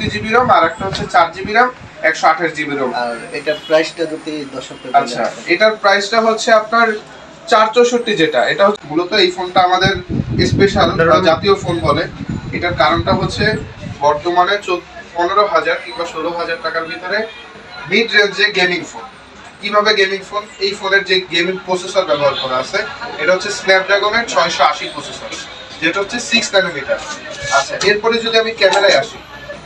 চৌষট্টি GB ROM আর একটা হচ্ছে চার জিবি রাম একশো আঠাশ জিবি রম। আর এটার প্রাইসটা যদি দর্শকদের আচ্ছা এটার প্রাইসটা হচ্ছে আপনার চার চৌষট্টি যেটা এটা হচ্ছে মূলত এই ফোনটা আমাদের স্পেশাল জাতীয় ফোন বলে। এটার কারণটা হচ্ছে বর্তমানে পনেরো হাজার কিংবা ষোলো হাজার টাকার ভিতরে মিড রেঞ্জে গেমিং ফোন কীভাবে গেমিং ফোন এই ফোনের যে গেমিং প্রসেসর ব্যবহার করা আছে এটা হচ্ছে স্ন্যাপড্রাগনের ছয়শো আশি প্রসেসর যেটা হচ্ছে সিক্স ন্যানোমিটার আচ্ছা এরপরে যদি আমি ক্যামেরায় আসি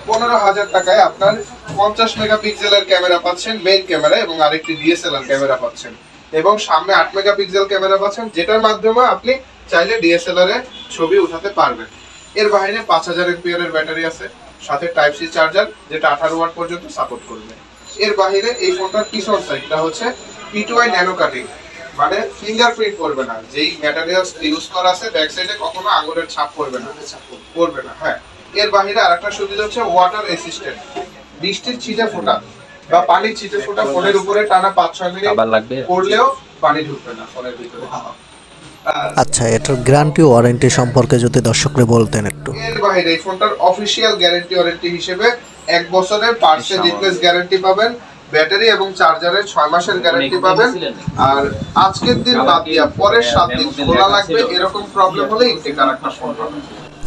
পনেরো হাজার টাকায় আপনার পঞ্চাশ মেগাপিক্সেলের ক্যামেরা পাচ্ছেন মেইন ক্যামেরা এবং আরেকটি ডিএসএলআর ক্যামেরা পাচ্ছেন। এবং সামনে আট মেগাপিক্সেল ক্যামেরা পাচ্ছেন, যেটার মাধ্যমে আপনি চাইলে ডিএসএলআর এ ছবি উঠাতে পারবেন। এর বাইরে পাঁচ হাজার এমপিআর ব্যাটারি আছে, সাথে টাইপ সি চার্জার যেটা আঠারো ওয়াট পর্যন্ত সাপোর্ট করবে। এর বাইরে এই ফোনটার পিছন সাইডটা হচ্ছে P two I nano cutting মানে ফিঙ্গারপ্রিন্ট করবে না। যেই ম্যাটেরিয়ালস ইউজ করা আছে ব্যাক সাইডে কখনো আঙুলের ছাপ পড়বে না। পড়বে না হ্যাঁ। এর বাইরে আরেকটা সুবিধা হচ্ছে ওয়াটার অ্যাসিস্ট্যান্ট বৃষ্টির ছিটে ফোটা বা পানির ছিটে ফোটা ফোনের উপরে টানা পাঁচ ছয় মিনিট আবার লাগবে? পড়লেও পানি ঢুকবে না ফোনের ভিতরে। আচ্ছা এটার গ্যারান্টি ওয়ারেন্টি সম্পর্কে যদি দর্শকরা বলতেন একটু। এর বাইরে এই ফোনটার অফিসিয়াল গ্যারান্টি ওয়ারেন্টি হিসেবে এক বছরের পার্টসের রিপ্লেস গ্যারান্টি পাবেন ব্যাটারি এবং চার্জারের ছয় মাসের গ্যারান্টি পাবেন। আর আজকের দিন বাদ দিয়া পরের সাত দিন খোলা লাগবে এরকম প্রবলেম হলে ইনটেকার একটা ফোন পাবেন।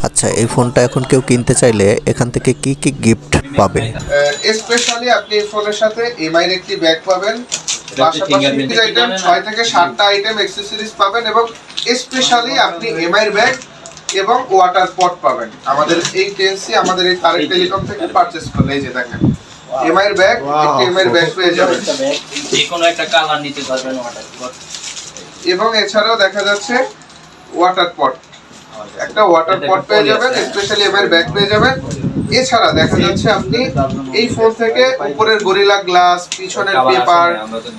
আচ্ছা এই ফোনটা এখন কেউ কিনতে চাইলে এখান থেকে কি কি গিফট পাবে? স্পেশালি আপনি এই ফোনের সাথে এমআই এর একটি ব্যাগ পাবেন? পাশাপাশি আইটেম ছয় থেকে সাতটা আইটেম অ্যাক্সেসরিজ পাবেন এবং স্পেশালি আপনি এমআই এর ব্যাগ এবং ওয়াটার পট পাবেন। আমাদের এই টেন্সি আমাদের এই তারেক টেলিকম থেকে পারচেজ করলে এই যে দেখেন এমআই এর ব্যাগ একটি এমআই এর ব্যাগ পেয়ে যাবেন। যে কোনো একটা কালার নিতে পারবেন ওটা এবং এছাড়াও দেখা যাচ্ছে ওয়াটার পট একটা ওয়াটার পট পেয়ে যাবেন স্পেশালি এমআই এর ব্যাগ পেয়ে যাবেন। এছাড়া দেখা যাচ্ছে আপনি এই ফোন থেকে উপরের গরিলা গ্লাস পিছনের পেপার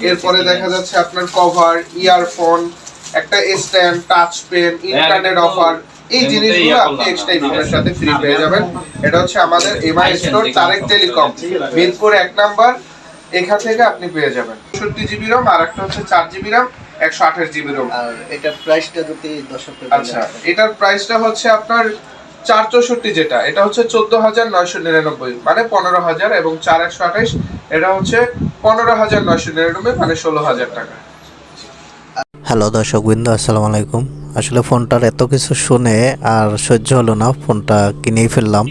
এরপরে দেখা যাচ্ছে আপনার কভার ইয়ারফোন একটা stand touch pen internet offer এই জিনিসগুলো আপনি এক্সট্রা ফোনের সাথে ফ্রি পেয়ে যাবেন। এটা হচ্ছে আমাদের MI store Tarek telecom Mirpur এক নাম্বার এখান থেকে আপনি পেয়ে যাবেন। চৌষট্টি জিবি রম আর একটা হচ্ছে চার জিবি রাম একশো আঠাশ জিবি রম। আর এটার প্রাইসটা যদি আচ্ছা এটার প্রাইসটা হচ্ছে আপনার চার চৌষট্টি যেটা এটা হচ্ছে চোদ্দ হাজার নয়শো নিরানব্বই মানে পনেরো হাজার এবং চার একশো আঠাশ এটা হচ্ছে পনেরো হাজার নয়শো নিরানব্বই মানে ষোলো হাজার টাকা। হ্যালো দর্শক বৃন্দ আসসালামু আলাইকুম। আসলে ফোনটার এত কিছু শুনে আর সহ্য হলো না ফোনটা কিনেই ফেললাম।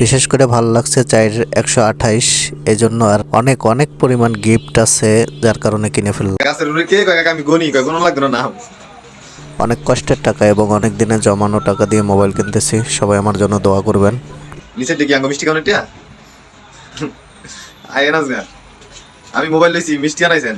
বিশেষ করে ভালো লাগছে চায়ের একশো আঠাইশ এই জন্য আর অনেক অনেক পরিমাণ গিফট আছে যার কারণে কিনে ফেললাম। আমি গনি কোনো লাগতো না অনেক কষ্টের টাকা এবং অনেক দিনে জমানো টাকা দিয়ে মোবাইল কিনতেছি সবাই আমার জন্য দোয়া করবেন। নিচে আঙ্গ মিষ্টি আমি মোবাইল লইছি মিষ্টি আনাইছেন।